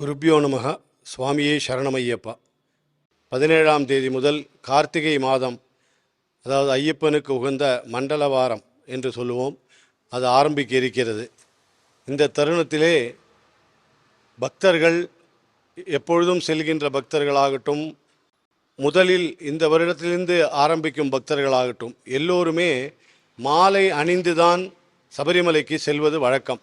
குருப்பியோ நமக சுவாமியே சரணமையப்பா. பதினேழாம் தேதி முதல் கார்த்திகை மாதம் அதாவது ஐயப்பனுக்கு உகந்த மண்டல வாரம் என்று சொல்லுவோம். அது ஆரம்பிக்க இருக்கிறது. இந்த தருணத்திலே பக்தர்கள் எப்பொழுதும் செல்கின்ற பக்தர்களாகட்டும் முதலில் இந்த வருடத்திலிருந்து ஆரம்பிக்கும் பக்தர்களாகட்டும் எல்லோருமே மாலை அணிந்துதான் சபரிமலைக்கு செல்வது வழக்கம்.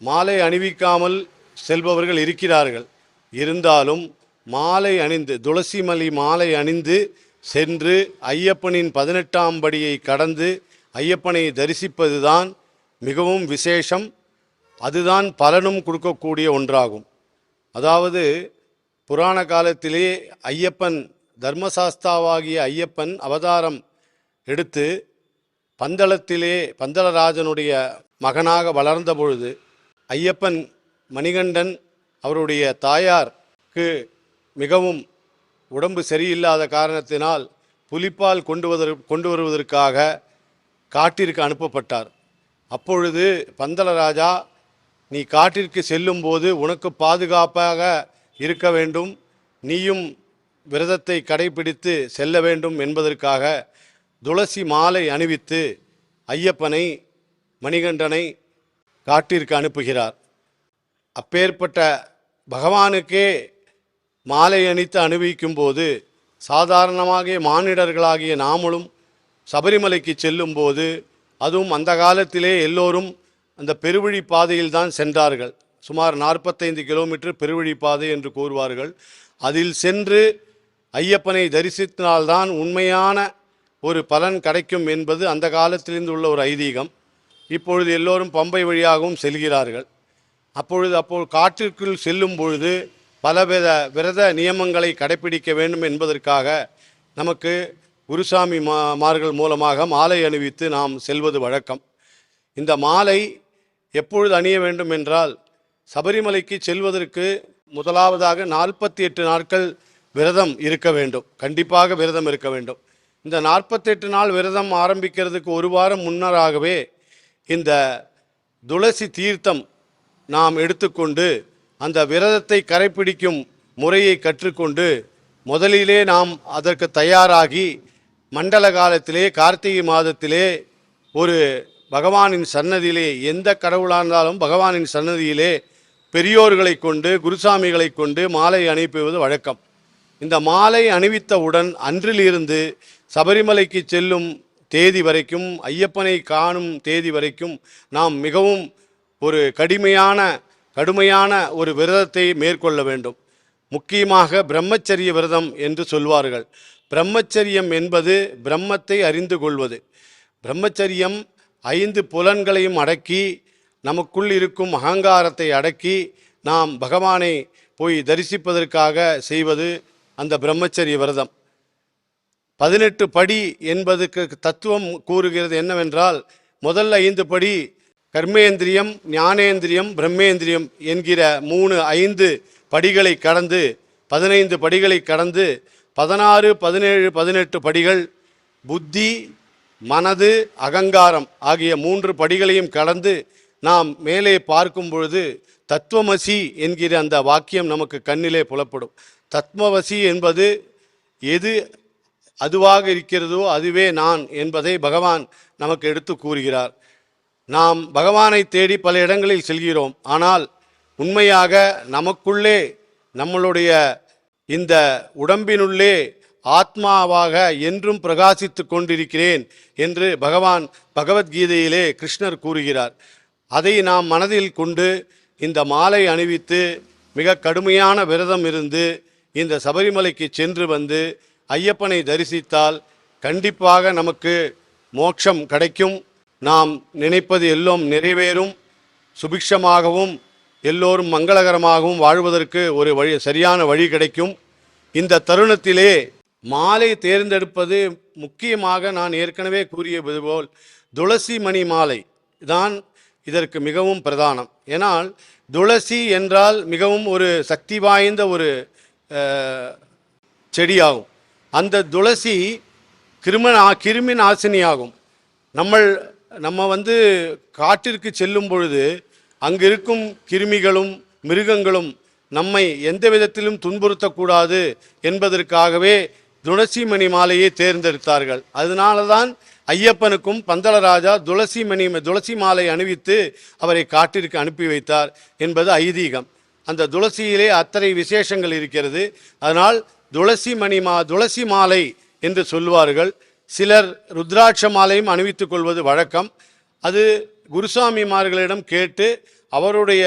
மாலை அணிவிக்காமல் செல்பவர்கள் இருக்கிறார்கள். இருந்தாலும் மாலை அணிந்து துளசிமலி மாலை அணிந்து சென்று ஐயப்பனின் பதினெட்டாம் படியை கடந்து ஐயப்பனை தரிசிப்பதுதான் மிகவும் விசேஷம். அதுதான் பலனும் கொடுக்கக்கூடிய ஒன்றாகும். அதாவது புராண காலத்திலே ஐயப்பன் தர்மசாஸ்தாவாகிய ஐயப்பன் அவதாரம் எடுத்து பந்தளத்திலே பந்தளராஜனுடைய மகனாக வளர்ந்த பொழுது ஐயப்பன் மணிகண்டன் அவருடைய தாயாருக்கு மிகவும் உடம்பு சரியில்லாத காரணத்தினால் புலிப்பால் கொண்டு வதற் கொண்டு வருவதற்காக காட்டிற்கு அனுப்பப்பட்டார். அப்பொழுது பந்தளராஜா நீ காட்டிற்கு செல்லும்போது உனக்கு பாதுகாப்பாக இருக்க வேண்டும். நீயும் விரதத்தை கடைபிடித்து செல்ல வேண்டும் என்பதற்காக துளசி மாலை அணிவித்து ஐயப்பனை மணிகண்டனை காட்டிற்கு அனுப்புகிறார். அப்பேற்பட்ட பகவானுக்கே மாலை அணித்து அணிவிக்கும் போது சாதாரணமாக மானிடர்களாகிய நாமளும் சபரிமலைக்கு செல்லும்போது அதுவும் அந்த காலத்திலே எல்லோரும் அந்த பெருவழி பாதையில் தான் சென்றார்கள். சுமார் நாற்பத்தைந்து கிலோமீட்டர் பெருவழி பாதை என்று கூறுவார்கள். அதில் சென்று ஐயப்பனை தரிசித்தினால்தான் உண்மையான ஒரு பலன் கிடைக்கும் என்பது அந்த காலத்திலிருந்து உள்ள ஒரு ஐதீகம். இப்பொழுது எல்லோரும் பம்பை வழியாகவும் செல்கிறார்கள். அப்பொழுது அப்போது காட்டிற்குள் செல்லும் பொழுது பலவித விரத நியமங்களை கடைபிடிக்க வேண்டும் என்பதற்காக நமக்கு குருசாமி மா மார்கள் மூலமாக மாலை அணிவித்து நாம் செல்வது வழக்கம். இந்த மாலை எப்பொழுது அணிய வேண்டும் என்றால் சபரிமலைக்கு செல்வதற்கு முதலாவதாக நாற்பத்தி எட்டு நாட்கள் விரதம் இருக்க வேண்டும். கண்டிப்பாக விரதம் இருக்க வேண்டும். இந்த நாற்பத்தெட்டு நாள் விரதம் ஆரம்பிக்கிறதுக்கு ஒரு வாரம் முன்னராகவே இந்த துளசி தீர்த்தம் நாம் எடுத்துக்கொண்டு அந்த விரதத்தை கடைப்பிடிக்கும் முறையை கற்றுக்கொண்டு முதலிலே நாம் அதற்கு தயாராகி மண்டல காலத்திலே கார்த்திகை மாதத்திலே ஒரு பகவானின் சன்னதியிலே எந்த கடவுளாக இருந்தாலும் பகவானின் சன்னதியிலே பெரியோர்களை கொண்டு குருசாமிகளை கொண்டு மாலை அனுப்புவது வழக்கம். இந்த மாலை அணிவித்தவுடன் அன்றிலிருந்து சபரிமலைக்கு செல்லும் தேதி வரைக்கும் ஐயப்பனை காணும் தேதி வரைக்கும் நாம் மிகவும் ஒரு கடுமையான கடுமையான ஒரு விரதத்தை மேற்கொள்ள வேண்டும். முக்கியமாக பிரம்மச்சரிய விரதம் என்று சொல்வார்கள். பிரம்மச்சரியம் என்பது பிரம்மத்தை அறிந்து கொள்வது. பிரம்மச்சரியம் ஐந்து புலன்களையும் அடக்கி நமக்குள் இருக்கும் அகங்காரத்தை அடக்கி நாம் பகவானை போய் தரிசிப்பதற்காக செய்வது அந்த பிரம்மச்சரிய விரதம். பதினெட்டு படி என்பதுக்கு தத்துவம் கூறுகிறது என்னவென்றால் முதல் ஐந்து படி கர்மேந்திரியம் ஞானேந்திரியம் பிரம்மேந்திரியம் என்கிற மூணு ஐந்து படிகளை கடந்து பதினைந்து படிகளை கடந்து பதினாறு பதினேழு பதினெட்டு படிகள் புத்தி மனது அகங்காரம் ஆகிய மூன்று படிகளையும் கடந்து நாம் மேலே பார்க்கும் பொழுது தத்துவமசி என்கிற அந்த வாக்கியம் நமக்கு கண்ணிலே புலப்படும். தத்மவசி என்பது எது அதுவாக இருக்கிறதோ அதுவே நான் என்பதை பகவான் நமக்கு எடுத்து கூறுகிறார். நாம் பகவானை தேடி பல இடங்களில் செல்கிறோம். ஆனால் உண்மையாக நமக்குள்ளே நம்மளுடைய இந்த உடம்பினுள்ளே ஆத்மாவாக என்றும் பிரகாசித்து கொண்டிருக்கிறேன் என்று பகவான் பகவத்கீதையிலே கிருஷ்ணர் கூறுகிறார். அதை நாம் மனதில் கொண்டு இந்த மாலை அணிவித்து மிக கடுமையான விரதம் இருந்து இந்த சபரிமலைக்கு சென்று வந்து ஐயப்பனை தரிசித்தால் கண்டிப்பாக நமக்கு மோட்சம் கிடைக்கும். நாம் நினைப்பது எல்லாம் நிறைவேறும் சுபிக்ஷமாகவும் எல்லோரும் மங்களகரமாகவும் வாழ்வதற்கு ஒரு வழி சரியான வழி கிடைக்கும். இந்த தருணத்திலே மாலை தேர்ந்தெடுப்பது முக்கியமாக நான் ஏற்கனவே கூறியது போல் துளசி மணி மாலை தான் இதற்கு மிகவும் பிரதானம். ஏனால் துளசி என்றால் மிகவும் ஒரு சக்தி வாய்ந்த ஒரு செடியாகும். அந்த துளசி கிரும கிருமி நாசினியாகும் நம்மள் நம்ம வந்து காட்டிற்கு செல்லும் பொழுது அங்கிருக்கும் கிருமிகளும் மிருகங்களும் நம்மை எந்த விதத்திலும் துன்புறுத்தக்கூடாது என்பதற்காகவே துளசி மணி மாலையை தேர்ந்தெடுத்தார்கள். அதனால தான் ஐயப்பனுக்கும் பந்தளராஜா துளசி மணி துளசி மாலை அணிவித்து அவரை காட்டிற்கு அனுப்பி வைத்தார் என்பது ஐதீகம். அந்த துளசியிலே அத்தனை விசேஷங்கள் இருக்கிறது. அதனால் துளசி மணி மா துளசி மாலை என்று சொல்வார்கள். சிலர் ருத்ராட்ச மாலையும் அணிவித்துக் கொள்வது வழக்கம். அது குருசாமிமார்களிடம் கேட்டு அவருடைய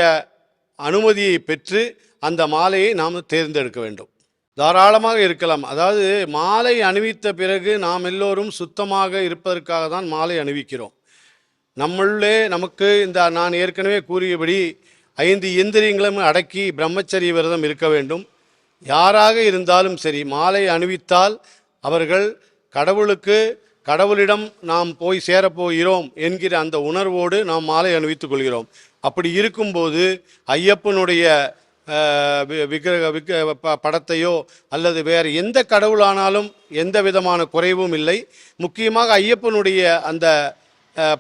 அனுமதியை பெற்று அந்த மாலையை நாம் தேர்ந்தெடுக்க வேண்டும். தாராளமாக இருக்கலாம். அதாவது மாலை அணிவித்த பிறகு நாம் எல்லோரும் சுத்தமாக இருப்பதற்காக தான் மாலை அணிவிக்கிறோம். நம்மளே நமக்கு இந்த நான் ஏற்கனவே கூறியபடி ஐந்து இந்திரியங்களும் அடக்கி பிரம்மச்சரிய விரதம் இருக்க வேண்டும். யாராக இருந்தாலும் சரி மாலை அணிவித்தால் அவர்கள் கடவுளுக்கு கடவுளிடம் நாம் போய் சேரப்போகிறோம் என்கிற அந்த உணர்வோடு நாம் மாலை அணிவித்துக் கொள்கிறோம். அப்படி இருக்கும்போது ஐயப்பனுடைய விக்கிரக விக்க ப- படத்தையோ அல்லது வேறு எந்த கடவுளானாலும் எந்த விதமான குறைவும் இல்லை. முக்கியமாக ஐயப்பனுடைய அந்த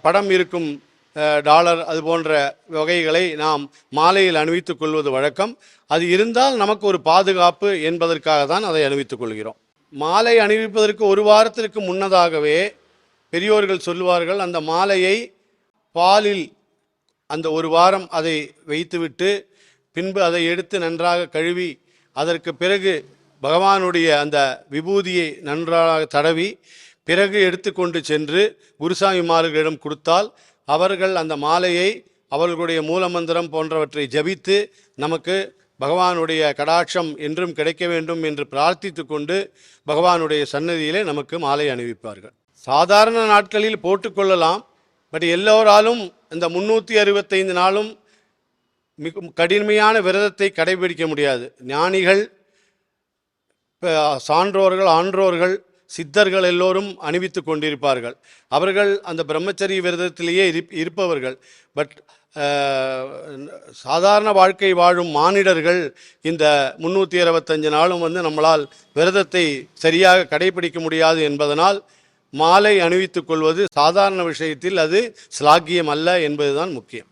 படம் இருக்கும் டாலர் அது போன்ற வகைகளை நாம் மாலையில் அணிவித்துக் கொள்வது வழக்கம். அது இருந்தால் நமக்கு ஒரு பாதுகாப்பு என்பதற்காக தான் அதை அணிவித்துக் கொள்கிறோம். மாலை அணிவிப்பதற்கு ஒரு வாரத்திற்கு முன்னதாகவே பெரியோர்கள் சொல்லுவார்கள் அந்த மாலையை பாலில் அந்த ஒரு வாரம் அதை வைத்துவிட்டு பின்பு அதை எடுத்து நன்றாக கழுவி அதற்கு பிறகு பகவானுடைய அந்த விபூதியை நன்றாக தடவி பிறகு எடுத்துக்கொண்டு சென்று குருசாமிமார்களிடம் கொடுத்தால் அவர்கள் அந்த மாலையை அவர்களுடைய மூலமந்திரம் போன்றவற்றை ஜபித்து நமக்கு பகவானுடைய கடாட்சம் என்றும் கிடைக்க வேண்டும் என்று பிரார்த்தித்து கொண்டு பகவானுடைய சன்னதியிலே நமக்கு மாலை அணிவிப்பார்கள். சாதாரண நாட்களில் போட்டுக்கொள்ளலாம் பட் எல்லோராலும் இந்த முன்னூற்றி அறுபத்தைந்து நாளும் மிக கடுமையான விரதத்தை கடைபிடிக்க முடியாது. ஞானிகள் இப்போ சான்றோர்கள் ஆன்றோர்கள் சித்தர்கள் எல்லோரும் அணிவித்து கொண்டிருப்பார்கள். அவர்கள் அந்த பிரம்மச்சரிய விரதத்திலேயே இருப் இருப்பவர்கள். பட் சாதாரண வாழ்க்கை வாழும் மானிடர்கள் இந்த முன்னூற்றி அறுபத்தஞ்சு நாளும் வந்து நம்மளால் விரதத்தை சரியாக கடைபிடிக்க முடியாது என்பதனால் மாலை அணிவித்துக் கொள்வது சாதாரண விஷயத்தில் அது ஸ்லாக்கியம் அல்ல என்பதுதான் முக்கியம்.